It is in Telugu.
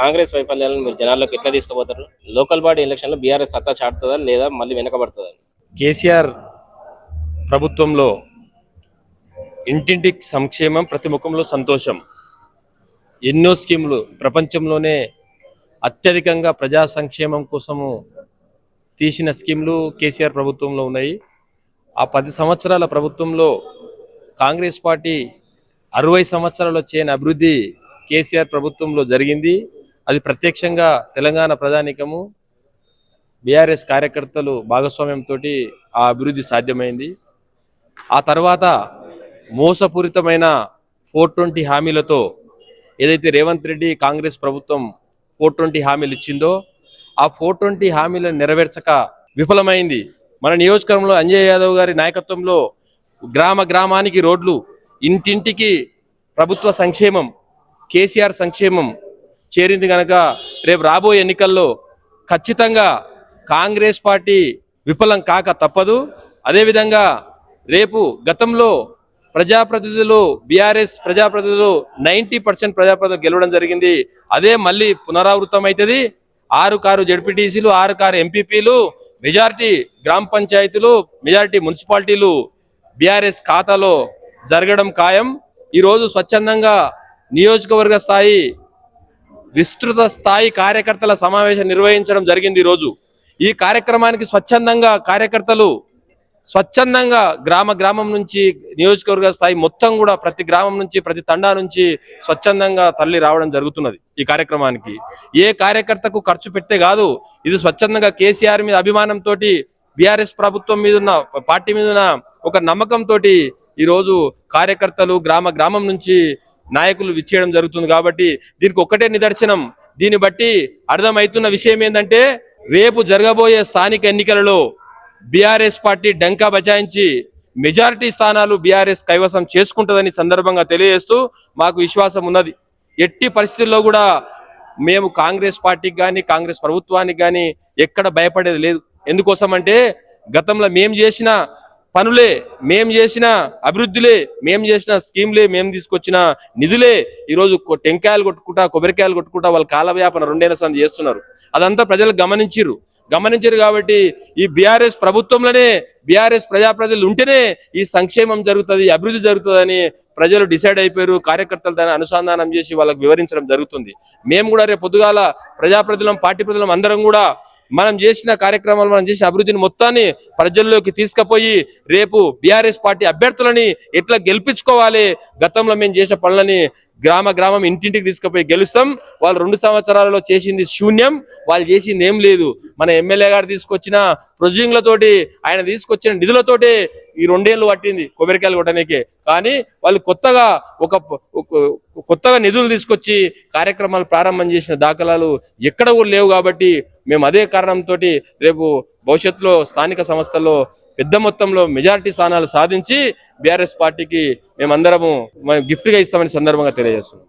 కాంగ్రెస్ వైఫల్యాలను మీరు జనాల్లోకి ఎట్లా తీసుకుపోతారు? లోకల్ బాడీ ఎలక్షన్లో బీఆర్ఎస్ సత్తా చాటుతుందా లేదా మళ్ళీ వెనకబడుతుందా? కేసీఆర్ ప్రభుత్వంలో ఇంటింటి సంక్షేమం ప్రతి ముఖంలో సంతోషం. ఎన్నో స్కీములు ప్రపంచంలోనే అత్యధికంగా ప్రజా సంక్షేమం కోసము తీసిన స్కీములు కేసీఆర్ ప్రభుత్వంలో ఉన్నాయి. ఆ పది సంవత్సరాల ప్రభుత్వంలో కాంగ్రెస్ పార్టీ అరవై సంవత్సరాలు చేయని అభివృద్ధి కేసీఆర్ ప్రభుత్వంలో జరిగింది. అది ప్రత్యక్షంగా తెలంగాణ ప్రజానికము బీఆర్ఎస్ కార్యకర్తలు భాగస్వామ్యంతో ఆ అభివృద్ధి సాధ్యమైంది. ఆ తర్వాత మోసపూరితమైన ఫోర్ ట్వంటీ హామీలతో ఏదైతే రేవంత్ రెడ్డి కాంగ్రెస్ ప్రభుత్వం ఫోర్ ట్వంటీ హామీలు ఇచ్చిందో ఆ ఫోర్ ట్వంటీ హామీలను నెరవేర్చక విఫలమైంది. మన నియోజకవర్గంలో అంజయ్ యాదవ్ గారి నాయకత్వంలో గ్రామ గ్రామానికి రోడ్లు ఇంటింటికి ప్రభుత్వ సంక్షేమం కేసీఆర్ సంక్షేమం చేరింది కనుక రేపు రాబోయే ఎన్నికల్లో ఖచ్చితంగా కాంగ్రెస్ పార్టీ విఫలం కాక తప్పదు. అదేవిధంగా రేపు గతంలో ప్రజాప్రతినిధులు బీఆర్ఎస్ ప్రజాప్రతినిధులు నైంటీ పర్సెంట్ ప్రజాప్రతినిధులు గెలవడం జరిగింది. అదే మళ్ళీ పునరావృతం అవుతుంది ఆరు కారు జడ్పీటీసీలు ఆరు కారు ఎంపీపీలు మెజారిటీ గ్రామ పంచాయతీలు మెజారిటీ మున్సిపాలిటీలు బీఆర్ఎస్ ఖాతాలో జరగడం ఖాయం. ఈరోజు స్వచ్ఛందంగా నియోజకవర్గ స్థాయి విస్తృత స్థాయి కార్యకర్తల సమావేశం నిర్వహించడం జరిగింది ఈరోజు. ఈ కార్యక్రమానికి స్వచ్ఛందంగా కార్యకర్తలు స్వచ్ఛందంగా గ్రామ గ్రామం నుంచి నియోజకవర్గ స్థాయి మొత్తం కూడా ప్రతి గ్రామం నుంచి ప్రతి తండా నుంచి స్వచ్ఛందంగా తల్లి రావడం జరుగుతున్నది ఈ కార్యక్రమానికి. ఏ కార్యకర్తకు ఖర్చు పెట్టే కాదు ఇది స్వచ్ఛందంగా కేసీఆర్ మీద అభిమానంతో బీఆర్ఎస్ ప్రభుత్వం మీద ఉన్న పార్టీ మీద ఉన్న ఒక నమ్మకంతో ఈరోజు కార్యకర్తలు గ్రామ గ్రామం నుంచి నాయకులు విచ్చేయడం జరుగుతుంది కాబట్టి దీనికి ఒక్కటే నిదర్శనం. దీన్ని బట్టి అర్థమవుతున్న విషయం ఏంటంటే రేపు జరగబోయే స్థానిక ఎన్నికలలో బీఆర్ఎస్ పార్టీ డంకా బచాయించి మెజారిటీ స్థానాలు బీఆర్ఎస్ కైవసం చేసుకుంటుందని సందర్భంగా తెలియజేస్తూ మాకు విశ్వాసం ఉన్నది. ఎట్టి పరిస్థితుల్లో కూడా మేము కాంగ్రెస్ పార్టీకి కానీ కాంగ్రెస్ ప్రభుత్వానికి కానీ ఎక్కడ భయపడేది లేదు. ఎందుకోసం అంటే గతంలో మేము చేసిన పనులే మేం చేసిన అభివృద్ధిలే మేం చేసిన స్కీమ్లే మేము తీసుకొచ్చిన నిధులే ఈరోజు టెంకాయలు కొట్టుకుంటా కొబ్బరికాయలు కొట్టుకుంటా వాళ్ళ కాల వ్యాపన రెండేళ్ళ సంది చేస్తున్నారు. అదంతా ప్రజలు గమనించిర్రు. గమనించరు కాబట్టి ఈ బీఆర్ఎస్ ప్రభుత్వంలోనే బీఆర్ఎస్ ప్రజాప్రతినిధులు ఉంటేనే ఈ సంక్షేమం జరుగుతుంది అభివృద్ధి జరుగుతుందని ప్రజలు డిసైడ్ అయిపోయారు కార్యకర్తలు దాన్ని అనుసంధానం చేసి వాళ్ళకి వివరించడం జరుగుతుంది. మేము కూడా రేపు పొద్దుగాల ప్రజాప్రతినిధులం పార్టీ ప్రజలం అందరం కూడా మనం చేసిన కార్యక్రమాలు మనం చేసిన అభివృద్ధిని మొత్తాన్ని ప్రజల్లోకి తీసుకుపోయి రేపు బీఆర్ఎస్ పార్టీ అభ్యర్థులని ఎట్లా గెలిపించుకోవాలి? గతంలో మేము చేసిన పనులని గ్రామ గ్రామం ఇంటింటికి తీసుకుపోయి గెలుస్తాం. వాళ్ళు రెండు సంవత్సరాలలో చేసింది శూన్యం వాళ్ళు చేసింది ఏం లేదు. మన ఎమ్మెల్యే గారు తీసుకొచ్చిన ప్రొసీజింగ్లతోటి ఆయన తీసుకొచ్చిన నిధులతోటి ఈ రెండేళ్ళు పట్టింది కొబ్బరికాయలు కొట్టడానికి కానీ వాళ్ళు కొత్తగా ఒక కొత్తగా నిధులు తీసుకొచ్చి కార్యక్రమాలు ప్రారంభం చేసిన దాఖలాలు ఎక్కడ కూడా లేవు కాబట్టి మేము అదే కారణంతో రేపు భవిష్యత్తులో స్థానిక సంస్థల్లో పెద్ద మొత్తంలో మెజారిటీ స్థానాలు సాధించి బీఆర్ఎస్ పార్టీకి మేమందరము గిఫ్ట్గా ఇస్తామని సందర్భంగా తెలియజేస్తున్నాం.